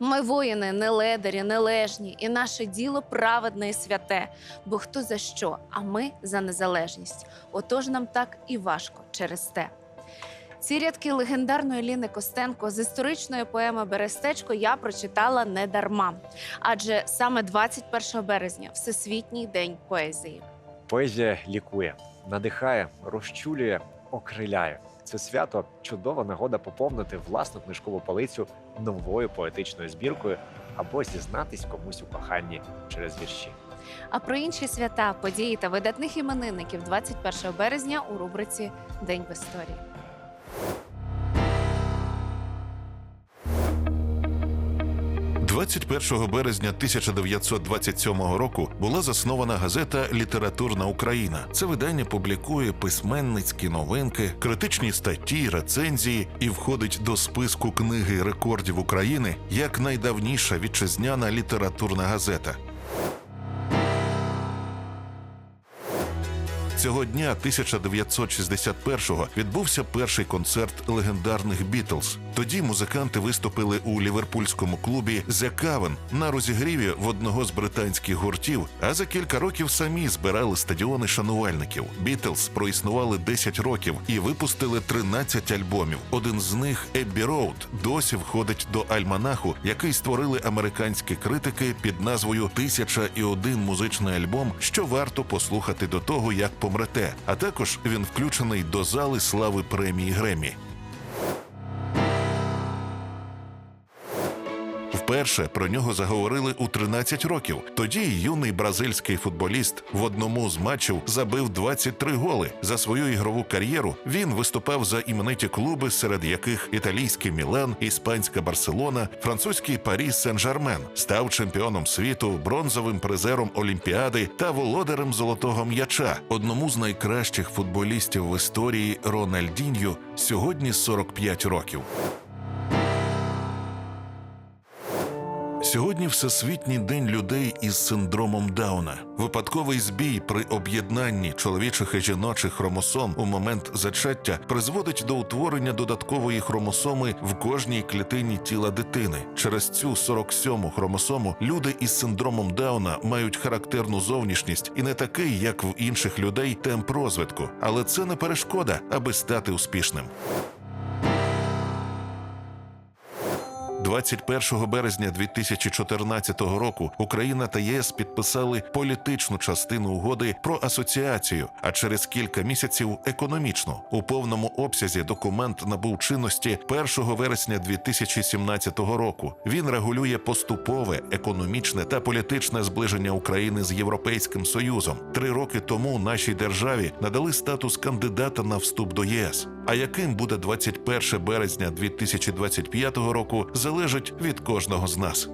Ми воїни, не ледарі, нележні, і наше діло праведне і святе. Бо хто за що, а ми за незалежність. Отож нам так і важко через те. Ці рядки легендарної Ліни Костенко з історичної поеми Берестечко я прочитала не дарма, адже саме 21 березня Всесвітній день поезії. Поезія лікує, надихає, розчулює, окриляє. Це свято чудова нагода поповнити власну книжкову полицю новою поетичною збіркою або зізнатись комусь у коханні через вірші. А про інші свята, події та видатних іменинників 21 березня у рубриці День в історії. – 21 березня 1927 року була заснована газета Літературна Україна. Це видання публікує письменницькі новинки, критичні статті, рецензії і входить до списку книги рекордів України як найдавніша вітчизняна літературна газета. Цього дня 1961-го відбувся перший концерт легендарних Бітлз. Тоді музиканти виступили у ліверпульському клубі «The Cavern» на розігріві в одного з британських гуртів. А за кілька років самі збирали стадіони шанувальників. Бітлз проіснували 10 років і випустили 13 альбомів. Один з них «Еббі Роуд» досі входить до альманаху, який створили американські критики під назвою Тисяча і один музичний альбом, що варто послухати до того, як помрете. А також він включений до зали слави премії Гремі. Вперше про нього заговорили у 13 років. Тоді юний бразильський футболіст в одному з матчів забив 23 голи. За свою ігрову кар'єру він виступав за імениті клуби, серед яких італійський Мілан, іспанська Барселона, французький Парі Сен-Жермен, став чемпіоном світу, бронзовим призером Олімпіади та володарем золотого м'яча. Одному з найкращих футболістів в історії Рональдіньо сьогодні 45 років. Сьогодні Всесвітній день людей із синдромом Дауна. Випадковий збій при об'єднанні чоловічих і жіночих хромосом у момент зачаття призводить до утворення додаткової хромосоми в кожній клітині тіла дитини. Через цю 47-му хромосому люди із синдромом Дауна мають характерну зовнішність і не такий, як в інших людей, темп розвитку. Але це не перешкода, аби стати успішним. 21 березня 2014 року Україна та єС підписали політичну частину угоди про асоціацію, а через кілька місяців економічну. У повному обсязі документ набув чинності 1 вересня 2017 року. Він регулює поступове економічне та політичне зближення України з Європейським Союзом. Три роки тому нашій державі надали статус кандидата на вступ до ЄС. А яким буде 21 березня 2025 року, залежить від кожного з нас.